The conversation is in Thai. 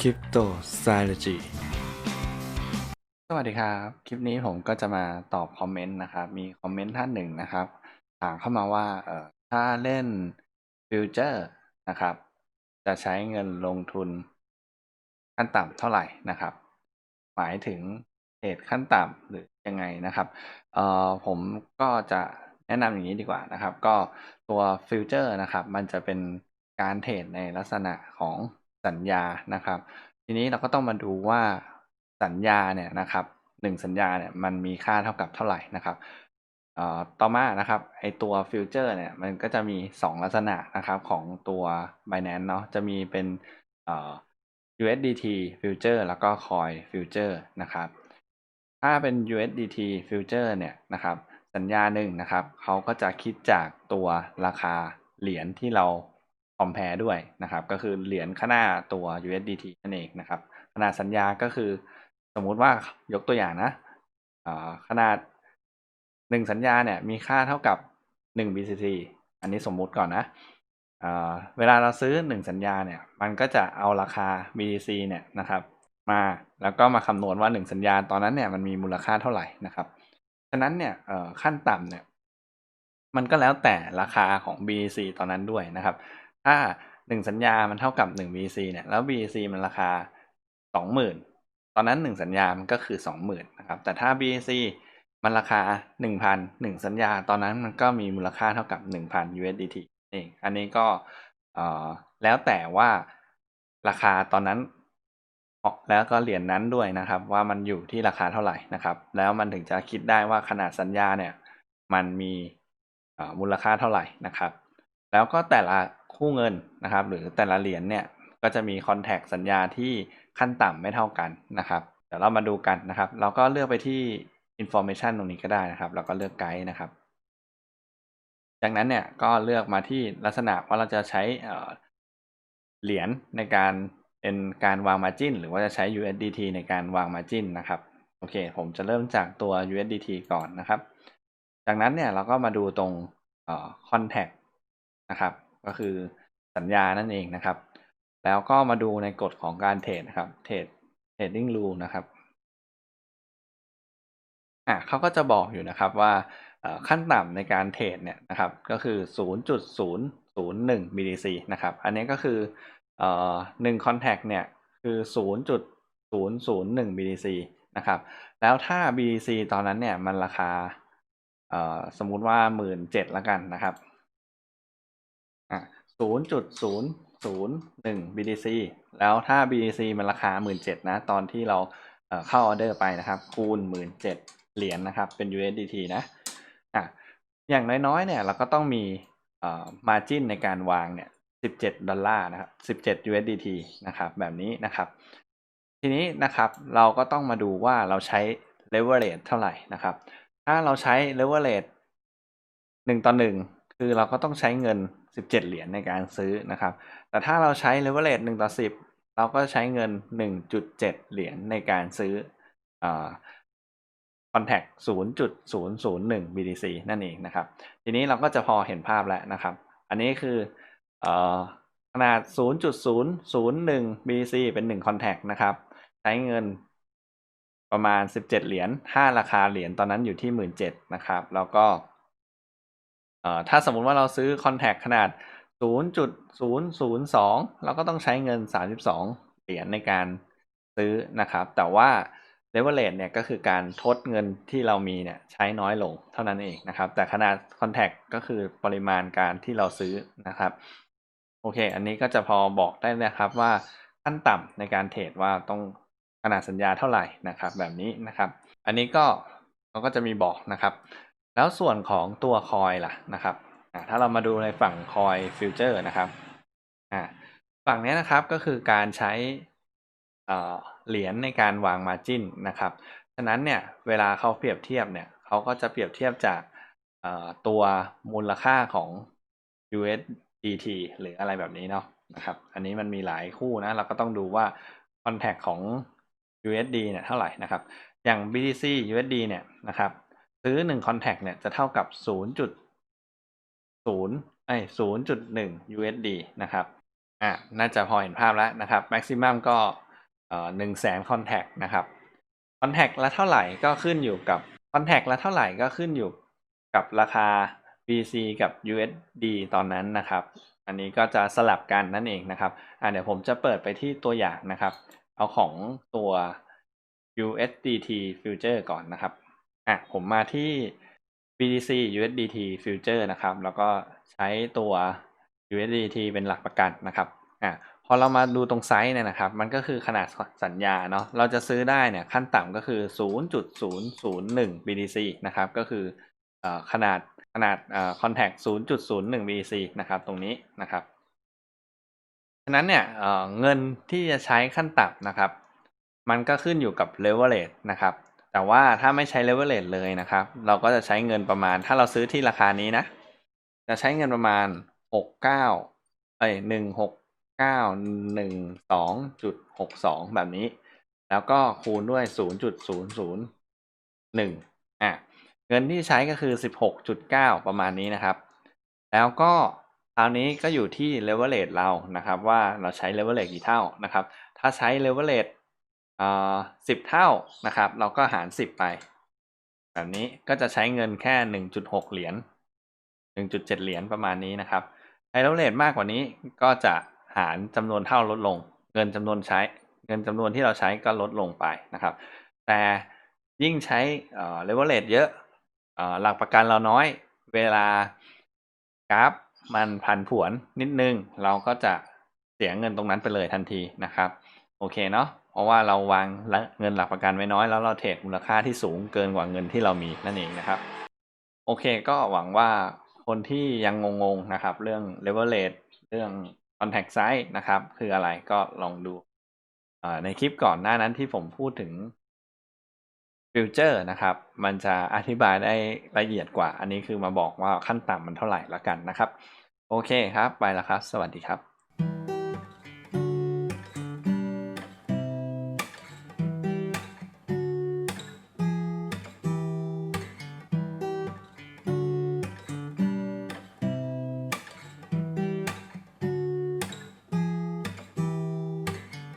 Crypto Strategy สวัสดีครับ คลิปนี้ผมก็จะมาตอบคอมเมนต์นะครับ มีคอมเมนต์ท่านหนึ่งนะครับ ถามเข้ามาว่าเออถ้าเล่นฟิวเจอร์นะครับ จะใช้เงินลงทุนขั้นต่ำเท่าไหร่นะครับ หมายถึงเทรดขั้นต่ำหรือยังไงนะครับเออผมก็จะแนะนำอย่างนี้ดีกว่านะครับ ก็ตัวฟิวเจอร์นะครับ มันจะเป็นการเทรดในลักษณะของ สัญญานะครับ ทีนี้เราก็ต้องมาดูว่าสัญญาเนี่ยนะครับหนึ่งสัญญาเนี่ยมันมีค่าเท่ากับเท่าไหร่นะครับต่อมานะครับไอตัวฟิวเจอร์เนี่ยมันก็จะมี 2 ลักษณะนะครับของตัว Binance เนาะจะมีเป็น USDT future แล้วก็ Coin future นะครับถ้าเป็น USDT future เนี่ยนะครับสัญญาหนึ่งนะครับเขาก็จะคิดจากตัวราคาเหรียญที่เรา compare ด้วยนะครับ ก็คือเหรียญข้างหน้าตัว USDT นั่นเองนะครับขนาดสัญญาก็คือ สมมุติว่ายกตัวอย่างนะขนาดหนึ่งสัญญาเนี่ยมีค่าเท่ากับหนึ่ง BTC อันนี้สมมุติก่อนนะเวลาเราซื้อหนึ่งสัญญาเนี่ย มันก็จะเอาราคา BTC เนี่ยนะครับ มาแล้วก็มาคำนวณว่าหนึ่งสัญญาตอนนั้นเนี่ยมันมีมูลค่าเท่าไหร่นะครับ ฉะนั้นเนี่ยขั้นต่ำเนี่ย มันก็แล้วแต่ราคาของ BTC ตอนนั้นด้วยนะครับ ถ้าหนึ่งสัญญามันเท่ากับหนึ่ง BTC เนี่ย แล้ว BTC มันราคาสองหมื่นตอนนั้นหนึ่งสัญญามันก็คือสองหมื่นนะครับ แต่ถ้า BTC มันราคาหนึ่งพันหนึ่งสัญญา ตอนนั้นมันก็มีมูลค่าเท่ากับหนึ่งพัน USDT เองอันนี้ก็แล้วแต่ว่าราคาตอนนั้นแล้วก็เหรียญนนั้นด้วยนะครับ ว่ามันอยู่ที่ราคาเท่าไหร่นะครับ แล้วมันถึงจะคิดได้ว่าขนาดสัญญาเนี่ย มันมีมูลค่าเท่าไหร่นะครับ แล้วก็แต่ละ คู่เงินนะครับ หรือแต่ละเหรียญเนี่ยก็จะมีคอนแทคสัญญาที่ขั้นต่ำไม่เท่ากันนะครับเดี๋ยวเรามาดูกันนะครับ เราก็เลือกไปที่ information ตรงนี้ก็ได้นะครับ เราก็เลือกไกด์นะครับ จากนั้นเนี่ยก็เลือกมาที่ลักษณะว่าเราจะใช้เอ่อเหรียญในการเป็นการวาง margin หรือว่าจะใช้ USDT ในการวาง margin นะครับโอเค ผมจะเริ่มจากตัว USDT ก่อนนะครับ จากนั้นเนี่ยเราก็มาดูตรงเอ่อ contact นะครับ ก็คือสัญญานั่นเองนะครับ แล้วก็มาดูในกฎของการเทรดนะครับเทรด trading rule นะครับอะเขาก็จะบอกอยู่นะครับว่าขั้นต่ำในการเทรดเนี่ยนะครับ ก็คือ 0.001 BTC นะครับ อันนี้ก็คือเอ่อ1 contact เนี่ยคือ 0.001 BTC นะครับ แล้วถ้า BTC ตอนนั้นเนี่ยมันราคาสมมุติว่า 17,000ละกันนะครับ อะ0.001 BTC แล้วถ้า BTC มันราคา17,000นะ ตอนที่เราเข้าออเดอร์ไปนะครับ คูณ17,000เหรียญนะครับ เป็น USDT นะอะอย่างน้อยๆ เนี่ยเราก็ต้องมีเอ่อ margin ในการวางเนี่ย17ดอลลาร์นะครับ17 USDT นะครับ แบบนี้นะครับ ทีนี้นะครับเราก็ต้องมาดูว่าเราใช้ leverage เท่าไหร่นะครับ ถ้าเราใช้ leverage 1ต่อ1คือเราก็ต้องใช้เงิน 17 เหรียญในการซื้อนะครับ แต่ถ้าเราใช้ leverage 1ต่อ 10 เราก็ใช้เงิน 1.7 เหรียญในการซื้ออ่า contact 0.001 BTC นั่นเองนะครับ ทีนี้เราก็จะพอเห็นภาพแล้วนะครับ อันนี้คืออขนาด 0.001 BTC เป็น 1 contact นะครับ ใช้เงินประมาณ 17 เหรียญถ้าราคาเหรียญตอนนั้นอยู่ที่ 17,000นะครับ แล้วก็ ถ้าสมมุติว่าเราซื้อ contact ขนาด 0.002 เราก็ต้องใช้เงิน 32 เหรียญในการซื้อนะครับ แต่ว่า leverage เนี่ยก็คือการทดเงินที่เรามีเนี่ยใช้น้อยลงเท่านั้นเองนะครับ แต่ขนาด contact ก็คือปริมาณการที่เราซื้อนะครับ โอเค อันนี้ก็จะพอบอกได้นะครับว่าขั้นต่ำในการเทรดว่าต้องขนาดสัญญาเท่าไหร่นะครับ แบบนี้นะครับ อันนี้ก็เขาก็จะมีบอกนะครับ แล้วส่วนของตัวคอยล่ะนะครับถ้าเรามาดูในฝั่งคอยฟิวเจอร์นะครับฝั่งนี้นะครับก็คือการใช้เหรียญในการวาง Margin นะครับ ฉะนั้นเนี่ยเวลาเขาเปรียบเทียบเนี่ยเขาก็จะเปรียบเทียบจากตัวมูลค่าของ USDT หรืออะไรแบบนี้เนาะนะครับ อันนี้มันมีหลายคู่นะ เราก็ต้องดูว่า contact ของ USD เนี่ยเท่าไหร่นะครับ อย่าง BTC USD เนี่ยนะครับ ซื้อ1 contact เนี่ยจะเท่ากับ0.0ไอ้0.1 USD นะครับ อะน่าจะพอเห็นภาพแล้วนะครับ maximum ก็เอ่อหนึ่งแสนคอนแทคนะครับคอนแทคละเท่าไหร่ก็ขึ้นอยู่กับคอนแทคละเท่าไหร่ก็ขึ้นอยู่กับราคา BC กับ USD ตอนนั้นนะครับ อันนี้ก็จะสลับกันนั่นเองนะครับ อ่าเดี๋ยวผมจะเปิดไปที่ตัวอย่างนะครับ เอาของตัว USDT Future ก่อนนะครับ อะผมมาที่ BTC USDT Future นะครับ แล้วก็ใช้ตัว USDT เป็นหลักประกันนะครับอะพอเรามาดูตรงไซส์เนี่ยนะครับ มันก็คือขนาดสัญญาเนาะเราจะซื้อได้เนี่ยขั้นต่ำก็คือ 0.001 BTC นะครับ ก็คือขนาดขนาดเอ่อ contact 0.01 BTC นะครับตรงนี้นะครับฉะนั้นเนี่ยเอ่อเงินที่จะใช้ขั้นต่ำนะครับ มันก็ขึ้นอยู่กับ leverage นะครับ แต่ว่าถ้าไม่ใช้ leverage เลยนะครับ เราก็จะใช้เงินประมาณ ถ้าเราซื้อที่ราคานี้นะ จะใช้เงินประมาณ69เก้าเอ้ย16912.62แบบนี้ แล้วก็คูณด้วย0.001อะเงินที่ใช้ก็คือ16.9ประมาณนี้นะครับ แล้วก็คราวนี้ก็อยู่ที่ leverage เรานะครับ ว่าเราใช้ leverage กี่เท่านะครับ ถ้าใช้ leverage เอ่ อ10เท่านะครับ เราก็หาร10ไป แบบนี้ก็จะใช้เงินแค่1.6เหรียญ1.7เจ็ดเหรียญประมาณนี้นะครับใช้ leverage มากกว่านี้ก็จะหารจำนวนเท่าลดลง เงินจำนวนใช้ เงินจำนวนที่เราใช้ก็ลดลงไปนะครับ แต่ยิ่งใช้เอ่อ leverage เยอะอ่อหลักประกันเราน้อยเวลากราฟมันผันผวนนิดนึง เราก็จะเสียเงินตรงนั้นไปเลยทันทีนะครับ โอเคเนาะ ราะว่าเราวางเงินหลักประกันไว้น้อยแล้วเราเทรดมูลค่าที่สูงเกินกว่าเงินที่เรามีนั่นเองนะครับ โอเคก็หวังว่าคนที่ยังงงๆนะครับ เรื่อง leverage เรื่อง contact size นะครับ คืออะไรก็ลองดูในคลิปก่อนหน้านั้นที่ผมพูดถึงฟิวเจอร์นะครับ มันจะอธิบายได้ละเอียดกว่า อันนี้คือมาบอกว่าขั้นต่ำมันเท่าไหร่ละกันนะครับ โอเคครับ ไปแล้วครับ สวัสดีครับ